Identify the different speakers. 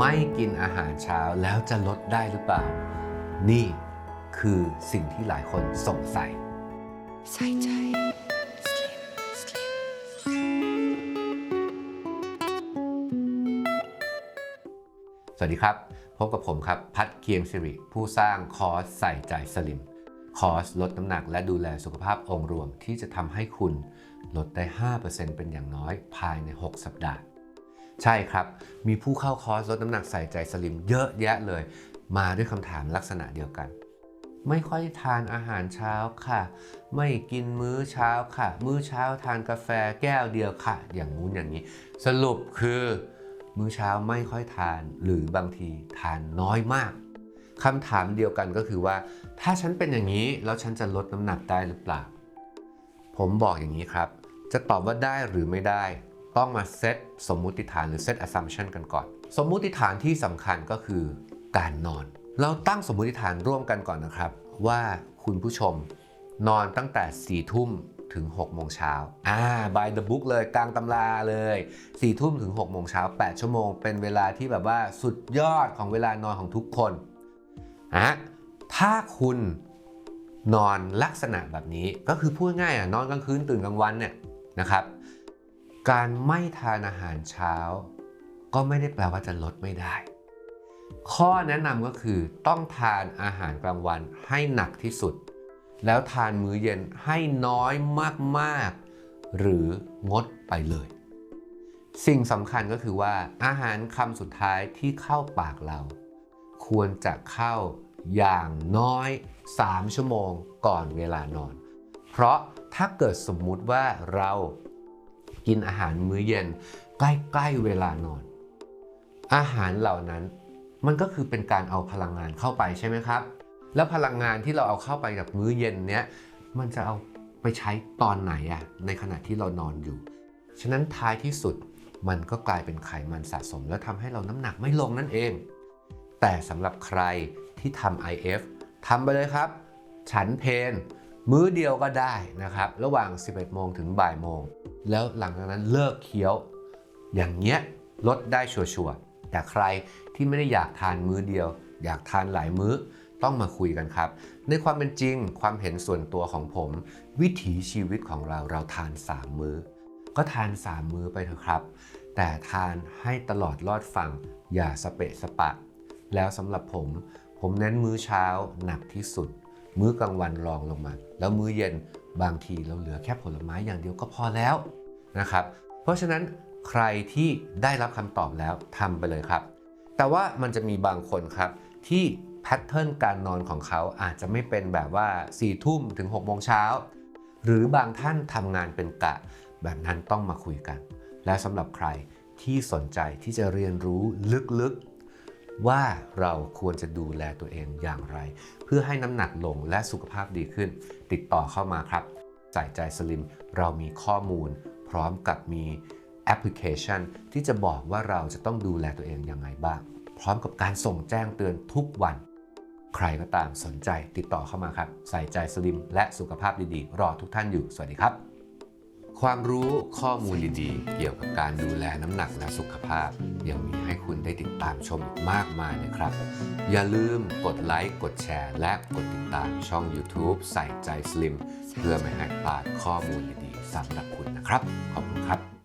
Speaker 1: ไม่กินอาหารเช้าแล้วจะลดได้หรือเปล่า นี่คือสิ่งที่หลายคนสงสัย
Speaker 2: ใส่ใจ
Speaker 1: สวัสดีครับ พบกับผมครับ พัดเคียงสิริ ผู้สร้างคอร์สใส่ใจสลิม คอร์สลดน้ำหนักและดูแลสุขภาพองค์รวมที่จะทำให้คุณลดได้ 5%เป็นอย่างน้อยภายใน 6 สัปดาห์ ใช่ครับ มีผู้เข้าคอร์สลดน้ำหนักใส่ใจสลิมเยอะแยะเลย มาด้วยคำถามลักษณะเดียวกัน ไม่ค่อยทานอาหารเช้าค่ะ ไม่กินมื้อเช้าค่ะ มื้อเช้าทานกาแฟแก้วเดียวค่ะ อย่างงู้นอย่างนี้ สรุปคือ มื้อเช้าไม่ค่อยทาน หรือบางทีทานน้อยมากคำถามเดียวกันก็คือว่า ถ้าฉันเป็นอย่างนี้แล้วฉันจะลดน้ำหนักได้หรือเปล่า ผมบอกอย่างนี้ครับ จะตอบว่าได้หรือไม่ได้ ต้องมาเซตสมมุติฐานหรือเซต assumption กันก่อน สมมุติฐานที่สำคัญก็คือการนอน เราตั้งสมมุติฐานร่วมกันก่อนนะครับ ว่าคุณผู้ชมนอนตั้งแต่4ี่ทุ่มถึง6โมงเช้าอ่า by the book เลยกลางตำราเลย4ี่ทุ่มถึง6โมงเช้า8ชั่วโมง เป็นเวลาที่แบบว่าสุดยอดของเวลานอนของทุกคนอะถ้าคุณนอนลักษณะแบบนี้ก็คือพูดง่ายอะนอนกลางคืนตื่นกลางวันเนี่ยนะครับ การไม่ทานอาหารเช้า ก็ไม่ได้แปลว่าจะลดไม่ได้ ข้อแนะนำก็คือต้องทานอาหารกลางวันให้หนักที่สุด แล้วทานมื้อเย็นให้น้อยมากๆ หรืองดไปเลย สิ่งสำคัญก็คือว่าอาหารคำสุดท้ายที่เข้าปากเรา ควรจะเข้าอย่างน้อย 3 ชั่วโมงก่อนเวลานอน เพราะถ้าเกิดสมมุติว่าเรา กินอาหารมื้อเย็น ใกล้ๆเวลานอน อาหารเหล่านั้นมันก็คือเป็นการเอาพลังงานเข้าไปใช่ไหมครับ แล้วพลังงานที่เราเอาเข้าไปกับมื้อเย็นเนี้ยมันจะเอาไปใช้ตอนไหนอะในขณะที่เรานอนอยู่ ฉะนั้นท้ายที่สุดมันก็กลายเป็นไขมันสะสม แล้วทำให้เราน้ำหนักไม่ลงนั่นเอง แต่สำหรับใครที่ทำ IF ทำไปเลยครับ ฉันเพน มื้อเดียวก็ได้นะครับ ระหว่าง 11 โมงถึงบ่ายโมง แล้วหลังจากนั้นเลิกเคี้ยว อย่างเงี้ยลดได้ชัวร์ๆแต่ใครที่ไม่ได้อยากทานมื้อเดียว อยากทานหลายมื้อต้องมาคุยกันครับ ในความเป็นจริงความเห็นส่วนตัวของผม วิถีชีวิตของเราเราทาน 3 มื้อ ก็ทาน 3 มื้อไปเถอะครับ แต่ทานให้ตลอดรอดฝั่งอย่าสเปะสปะ แล้วสำหรับผม ผมเน้นมื้อเช้าหนักที่สุด มื้อกลางวันรองลงมา แล้วมื้อเย็นบางทีเราเหลือแค่ผลไม้อย่างเดียวก็พอแล้วนะครับ เพราะฉะนั้นใครที่ได้รับคำตอบแล้วทำไปเลยครับ แต่ว่ามันจะมีบางคนครับที่แพทเทิร์นการนอนของเขาอาจจะไม่เป็นแบบว่า4ี่ทุ่มถึง6กโมงเช้า หรือบางท่านทำงานเป็นกะ แบบนั้นต้องมาคุยกัน และสำหรับใครที่สนใจที่จะเรียนรู้ลึกๆ ว่าเราควรจะดูแลตัวเองอย่างไร เพื่อให้น้ำหนักลงและสุขภาพดีขึ้น ติดต่อเข้ามาครับ ใส่ใจสลิม เรามีข้อมูล พร้อมกับมีแอปพลิเคชัน ที่จะบอกว่าเราจะต้องดูแลตัวเองยังไงบ้าง พร้อมกับการส่งแจ้งเตือนทุกวัน ใครก็ตามสนใจติดต่อเข้ามาครับ ใส่ใจสลิม และสุขภาพดีๆ รอทุกท่านอยู่ สวัสดีครับ ความรู้ข้อมูลดีๆ เกี่ยวกับการดูแลน้ำหนักและสุขภาพ ยังมีให้คุณได้ติดตามชมอีกมากมายเลยครับ อย่าลืมกดไลค์ กดแชร์ และกดติดตามช่อง YouTube ใส่ใจสลิม เพื่อไม่ให้พลาดข้อมูลดีๆสำหรับคุณนะครับ ขอบคุณครับ